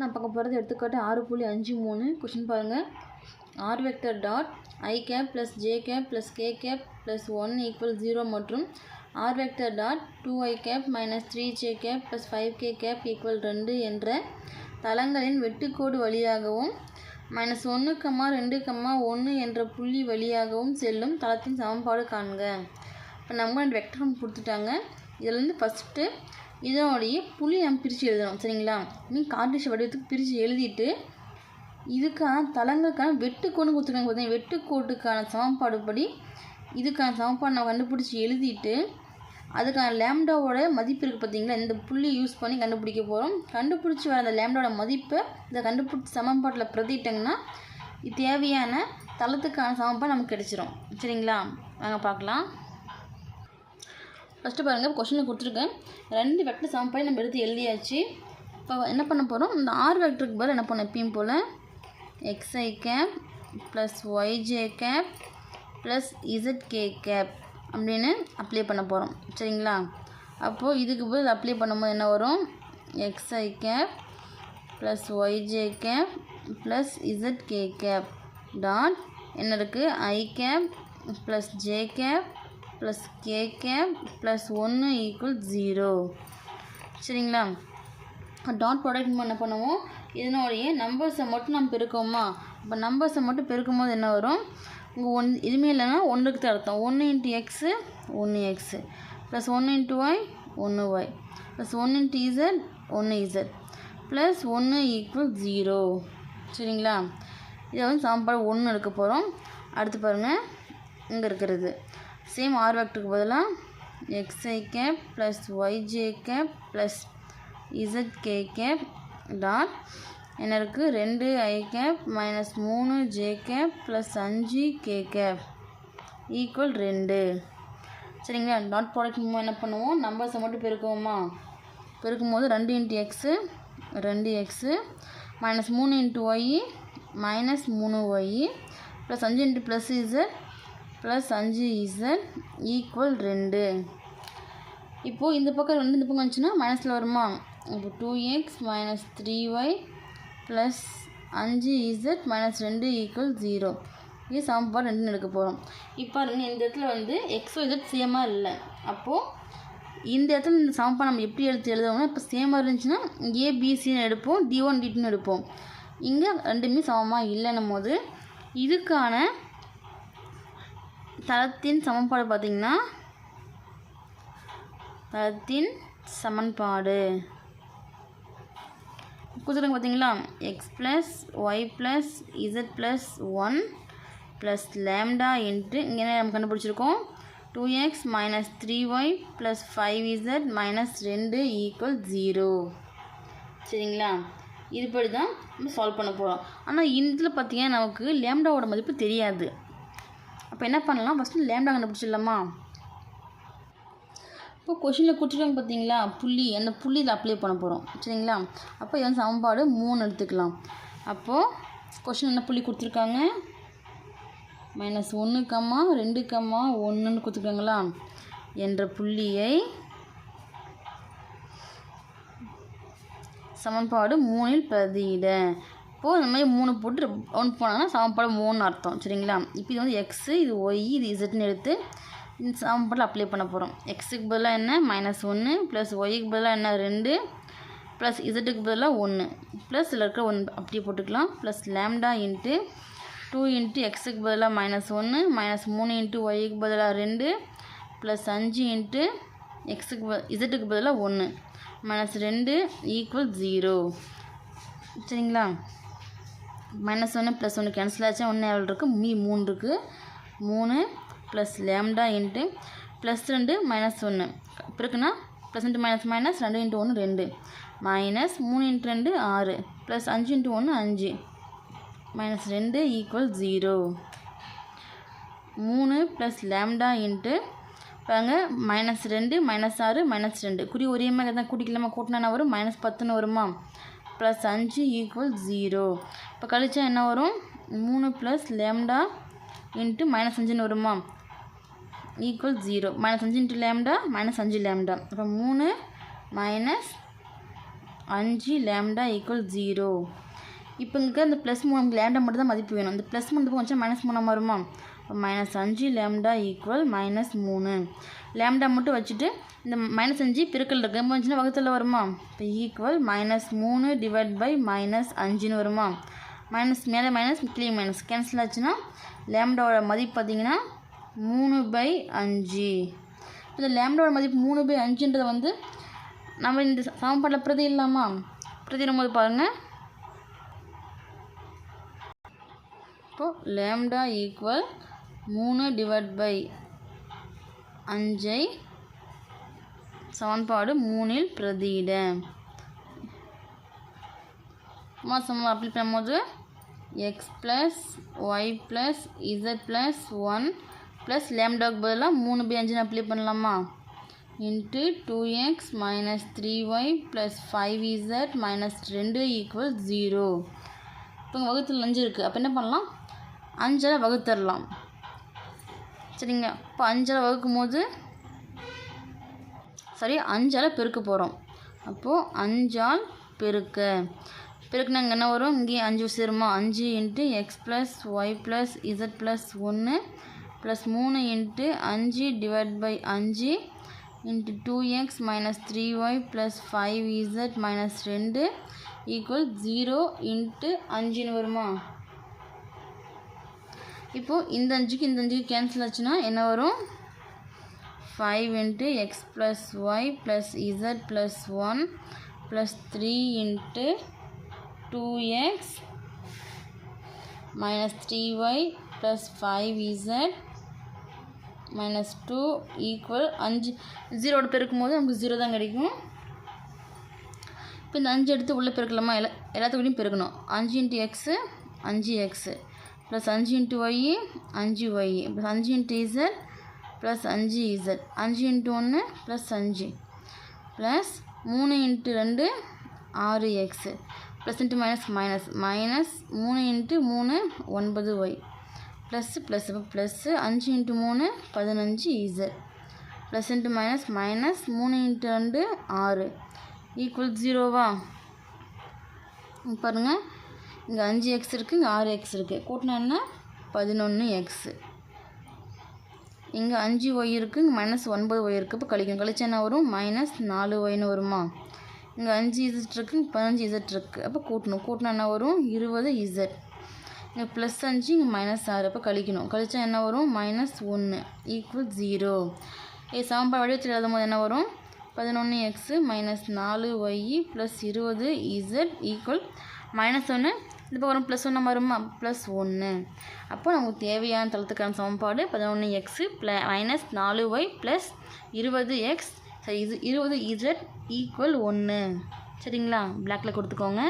நான் பார்க்க போகிறது எடுத்துக்காட்டு ஆறு புள்ளி அஞ்சு மூணு கொஷின் பாருங்கள் R vector dot I cap plus J cap plus K cap plus one equal zero மற்றும் R vector dot two I cap minus three J cap plus five K cap equal ரெண்டு என்ற தளங்களின் வெட்டுக்கோடு வழியாகவும் minus ஒன்று கம்மா ரெண்டு கம்மா ஒன்று என்ற புள்ளி வழியாகவும் செல்லும் தளத்தின் சமன்பாடு காண்க. இப்போ நம்ம ரெண்டு வெக்டர் கொடுத்துட்டாங்க. இதுலேருந்து ஃபஸ்ட்டு இதனுடைய புள்ளி நம்ம பிரித்து எழுதணும் சரிங்களா? மீன் கார்டிஷ் வடிவத்துக்கு பிரித்து எழுதிட்டு இதுக்கான தளங்களுக்கான வெட்டுக்கோடு கொடுத்துருக்காங்க பார்த்தீங்கன்னா வெட்டுக்கோட்டுக்கான சமன்பாடு படி இதுக்கான சமன்பாடு நம்ம கண்டுபிடிச்சி எழுதிட்டு அதுக்கான லேம்டாவோட மதிப்பு இருக்குது பார்த்தீங்களா இந்த புள்ளி யூஸ் பண்ணி கண்டுபிடிக்க போகிறோம் கண்டுபிடிச்சி வர அந்த லேம்டாவோட மதிப்பை இதை கண்டுபிடிச்சி சமன்பாட்டில் பிரதிட்டங்கன்னா இது தேவையான தளத்துக்கான சமன்பாடு நமக்கு கிடச்சிரும். சரிங்களா? நாங்கள் பார்க்கலாம். ஃபஸ்ட்டு பாருங்கள் கொஷனில் கொடுத்துருக்கேன். ரெண்டு வெக்டர் சமன்பாடு நம்ம எடுத்து எழுதியாச்சு. இப்போ என்ன பண்ண போகிறோம் இந்த ஆறு வெக்டருக்கு பதில் என்ன பண்ணோம் எப்பயும் போல்? X I cap plus Y J cap plus Z K cap அப்படின்னு அப்ளை பண்ண போகிறோம் சரிங்களா? அப்போது இதுக்கு பதில் அப்ளை பண்ணும்போது என்ன வரும்? X I cap plus Y J cap plus Z K cap dot என்ன இருக்குது I cap plus J cap plus K cap plus ஒன்று ஈக்குவல் ஜீரோ சரிங்களா டாட் ப்ராடக்ட் என்ன பண்ணுவோம்? இதனுடைய நம்பர்ஸை மட்டும் நம்ம பெருக்கோமா இப்போ நம்பர்ஸை மட்டும் பெருக்கும் போது என்ன வரும்? இங்கே ஒன் இதுவுமே இல்லைன்னா ஒன்றுக்கு தான் அர்த்தம். ஒன்று இன்ட்டு எக்ஸு ஒன்று எக்ஸு ப்ளஸ் ஒன்று இன்ட்டு ஒய் ஒன்று ஒய் ப்ளஸ் ஒன்று இன்ட்டு இசட் ஒன்று இசட் ப்ளஸ் ஒன்று ஈக்குவல் ஜீரோ சரிங்களா? இதை வந்து சாம்பாடு ஒன்று எடுக்க போகிறோம் அடுத்து பாருங்கள் இங்கே இருக்கிறது. சேம் ஆர் வெக்டருக்கு பதிலாக X I cap plus Y J cap plus Z K cap dot என்ன இருக்குது ரெண்டு ஐ கேப் மைனஸ் மூணு ஜே கேப் ப்ளஸ் அஞ்சு கே கேப் ஈக்குவல் ரெண்டு. சரிங்களா? டாட் ப்ராடக்ட் என்ன பண்ணுவோம்? நம்பர்ஸை மட்டும் பெருக்குவோமா? பெருக்கும் போது ரெண்டு இன்ட்டு எக்ஸு ரெண்டு எக்ஸு மைனஸ் மூணு இன்ட்டு ஒய் மைனஸ் மூணு ஒய் ப்ளஸ் அஞ்சு இன்ட்டு ப்ளஸ் இசட் ப்ளஸ் அஞ்சு இசட் ஈக்குவல் ரெண்டு. இப்போது இந்த பக்கம் ரெண்டு இந்த பக்கம் வந்துச்சுன்னா மைனஸில் வருமா? இப்போ two X minus three Y plus அஞ்சு இசட் மைனஸ் ரெண்டு ஈக்குவல் ஜீரோ இது சமன்பாடு ரெண்டுன்னு எடுக்க போகிறோம் இப்போ இந்த இடத்துல வந்து எக்ஸோ இசட் சேமாக இல்லை. அப்போது இந்த இடத்துல இந்த சமன்பாடு நம்ம எப்படி எடுத்து எழுதுவோம்னா இப்போ சேமாக இருந்துச்சுன்னா ஏபிசின்னு எடுப்போம் டி ஒன் டிட்டுன்னு எடுப்போம். இங்கே ரெண்டுமே சமமாக இல்லைன்னும் போது இதுக்கான தளத்தின் சமன்பாடு பார்த்திங்கன்னா தளத்தின் சமன்பாடு. கொடுத்துருங்க பார்த்தீங்களா? X plus Y plus Z plus one plus lambda into இங்கே என்ன நம்ம கண்டுபிடிச்சிருக்கோம்? Two X minus three Y plus five Z minus ரெண்டு ஈக்குவல் ஜீரோ சரிங்களா? இதுபடி தான் நம்ம சால்வ் பண்ண போகிறோம் ஆனால் இதில் பார்த்தீங்கன்னா நமக்கு லேம்டாவோட மதிப்பு தெரியாது. அப்போ என்ன பண்ணலாம்? ஃபஸ்ட்டு லேம்டா கண்டுபிடிச்சிடலாமா? இப்போ கொஷினில் கொடுத்துருக்காங்க பார்த்தீங்களா? புள்ளி. அந்த புள்ளியில் அப்ளை பண்ண போகிறோம் சரிங்களா? அப்போ இது வந்து சமன்பாடு மூணு எடுத்துக்கலாம். அப்போது கொஷின் என்ன புள்ளி கொடுத்துருக்காங்க? மைனஸ் ஒன்று கம்மா ரெண்டு கம்மா ஒன்றுன்னு கொடுத்துருக்காங்களா? என்ற புள்ளியை சமன்பாடு மூணில் பிரதியிட. அப்போது இந்த மாதிரி மூணு போட்டு ஒன்று போனாங்கன்னா சமன்பாடு மூணு அர்த்தம் சரிங்களா? இப்போ இது வந்து எக்ஸு இது ஒய் இது இசட்னு எடுத்து இந்த சமன்பாட்டில் அப்ளை பண்ண போகிறோம் எக்ஸுக்கு பதிலாக என்ன? மைனஸ் ஒன்று ப்ளஸ் ஒய்க்கு பதிலாக என்ன? ரெண்டு ப்ளஸ் இசட்டுக்கு பதிலாக ஒன்று ப்ளஸ் இதில் இருக்கிற ஒன் அப்படியே போட்டுக்கலாம். Plus lambda into two into எக்ஸுக்கு பதிலாக மைனஸ் ஒன்று மைனஸ் மூணு இன்ட்டு ஒய்க்கு பதிலாக ரெண்டு ப்ளஸ் அஞ்சு இன்ட்டு எக்ஸுக்கு ப இசட்டுக்கு பதிலாக ஒன்று மைனஸ் ரெண்டு ஈக்குவல் ஜீரோ சரிங்களா? மைனஸ் ஒன்று ப்ளஸ் ஒன்று கேன்சல் ஆச்சு. ஒன்று எவ்வளோ இருக்குது மீ மூணு இருக்குது மூணு ப்ளஸ் லேம்டா இன்ட்டு ப்ளஸ் ரெண்டு மைனஸ் ஒன்று இருக்குன்னா ப்ளஸ் இன்ட்டு மைனஸ் மைனஸ் ரெண்டு இன்ட்டு ஒன்று ரெண்டு. மைனஸ் மூணு இன்ட்டு ரெண்டு ஆறு. ப்ளஸ் அஞ்சு இன்ட்டு ஒன்று அஞ்சு. மைனஸ் ரெண்டு ஈக்குவல் ஜீரோ மூணு ப்ளஸ் லேம்டா இன்ட்டு பாருங்க மைனஸ் ரெண்டு மைனஸ் ஆறு மைனஸ் ரெண்டு. குறி ஒரே மாதிரி தான் கூட்டிக்கலாமா? கூட்டினா வரும். மைனஸ் பத்துன்னு வருமா? ப்ளஸ் அஞ்சு ஈக்குவல் ஜீரோ இப்போ கழிச்சா என்ன வரும்? மூணு ப்ளஸ் லேம்டா இன்ட்டு மைனஸ் அஞ்சுன்னு வருமா? ஈக்குவல் ஜீரோ மைனஸ் அஞ்சு இன்ட்டு லேம்டா மைனஸ் அஞ்சு லேம்டா அப்போ மூணு மைனஸ் அஞ்சு லேம்டா ஈக்குவல் ஜீரோ இப்போ இங்கே அந்த ப்ளஸ் மூணு லேம்டா மட்டும் தான் மதிப்பு வேணும். இந்த ப்ளஸ் மூணு கொஞ்சம் மைனஸ் மூணாக வருமா? மைனஸ் அஞ்சு லேம்டா ஈக்குவல் மைனஸ் மூணு. லேம்டா மட்டும் வச்சுட்டு இந்த மைனஸ் அஞ்சு பெருக்கல் இருக்குது வந்துச்சுன்னா அஞ்சுனா வகுத்தில் வருமா? இப்போ ஈக்குவல் மைனஸ் மூணு டிவைட் பை மைனஸ் அஞ்சுன்னு வருமா? மைனஸ் மேலே மைனஸ் கீழே மைனஸ் கேன்சல் ஆச்சுன்னா லேம்டாவோட மதிப்பு பார்த்தீங்கன்னா மூணு பை அஞ்சு. இந்த லேம்டாவோட மதிப்பு மூணு பை அஞ்சுன்றதை வந்து நம்ம இந்த சமன்பாட்டில் பிரதி இல்லாமா போது பாருங்கள் இப்போது லேம்டா ஈக்குவல் மூணு டிவைட் பை அஞ்சை சமன்பாடு மூணில் பிரதியிட. சமம் அப்ளை பண்ணும்போது X plus Y plus Z plus one plus லேம்டாக்கு பதிலாக மூணு பை அஞ்சுன்னு அப்ளை பண்ணலாமா? Into two X minus three Y plus five Z minus ரெண்டு ஈக்குவல் ஜீரோ இப்போ வகுத்தில் அஞ்சு இருக்குது அப்போ என்ன பண்ணலாம்? அஞ்சால் வகுத்தரலாம். சரிங்க. இப்போ அஞ்சால் வகுக்கும் போது சரி அஞ்சால் பெருக்க போகிறோம் அப்போது அஞ்சால் பெருக்க. பெருக்குனா இங்கே என்ன வரும்? இங்கேயும் அஞ்சு சேருமா? அஞ்சு into X plus Y plus Z plus ஒன்று ப்ளஸ் மூணு இன்ட்டு அஞ்சு டிவைட் பை அஞ்சு into two X minus three Y plus five Z minus ரெண்டு ஈக்குவல் ஜீரோ இன்ட்டு அஞ்சுன்னு வருமா? இப்போது இந்த அஞ்சுக்கு இந்த அஞ்சுக்கு கேன்சல் ஆச்சுன்னா என்ன வரும்? Five into x plus y plus z plus one plus three into two x minus three y plus five z minus two equal அஞ்சு. ஜீரோட பெருக்கும் போது நமக்கு ஜீரோ தான் கிடைக்கும். இப்போ இந்த அஞ்சு எடுத்து உள்ளே பெருக்கலாமா? எல்லா எல்லாத்துக்கூடையும் பெருக்கணும். அஞ்சு இன்ட்டு எக்ஸு அஞ்சு எக்ஸு ப்ளஸ் அஞ்சு இன்ட்டு ஒய் அஞ்சு ஒய் ப்ளஸ் அஞ்சு இன்ட்டு இசட் ப்ளஸ் அஞ்சு இசட் அஞ்சு இன்ட்டு ஒன்று ப்ளஸ் அஞ்சு. ப்ளஸ் மூணு இன்ட்டு ரெண்டு ஆறு x plus into minus minus minus மூணு இன்ட்டு மூணு ஒன்பது ஒய் ப்ளஸ்ஸு ப்ளஸ் இப்போ ப்ளஸ்ஸு அஞ்சு இன்ட்டு மூணு பதினஞ்சு z plus into minus minus மூணு இன்ட்டு ரெண்டு ஆறு. ஈக்குவல் ஜீரோவா பாருங்கள் இங்கே அஞ்சு எக்ஸ் இருக்குது இங்கே ஆறு எக்ஸ் இருக்குது கூட்டினா என்ன பதினொன்று எக்ஸு இங்கே அஞ்சு ஒய் இருக்குது இங்கே மைனஸ் ஒன்பது ஒய் இருக்குது இப்போ கழிக்கும் கழிச்சா என்ன வரும்? மைனஸ் நாலு ஒய்னு வருமா? இங்கே அஞ்சு இசட் இருக்குது இங்கே பதினஞ்சு இசட் இருக்குது அப்போ கூட்டணும். கூட்டினா என்ன வரும்? இருபது இசட் இங்கே ப்ளஸ் அஞ்சு இங்கே மைனஸ் ஆறு. அப்போ கழிக்கணும். கழிச்சா என்ன வரும்? மைனஸ் ஒன்று ஈக்குவல் ஜீரோ ஏ சமன்பாடு வடிவத்தில் எழுதும் போது என்ன வரும்? பதினொன்று எக்ஸு மைனஸ் நாலு ஒய் ப்ளஸ் இருபது இசட் ஈக்குவல் மைனஸ் ஒன்று இந்த பக்கம் ப்ளஸ் ஒன்று வருமா ப்ளஸ் ஒன்று அப்போ நமக்கு தேவையான தளத்துக்கான சமன்பாடு பதினொன்று எக்ஸு ப்ள மைனஸ் நாலு ஒய் ப்ளஸ் இருபது எக்ஸ் சரி இது இருபது இசட் ஈக்குவல் ஒன்று சரிங்களா? பிளாக்கில் கொடுத்துக்கோங்க.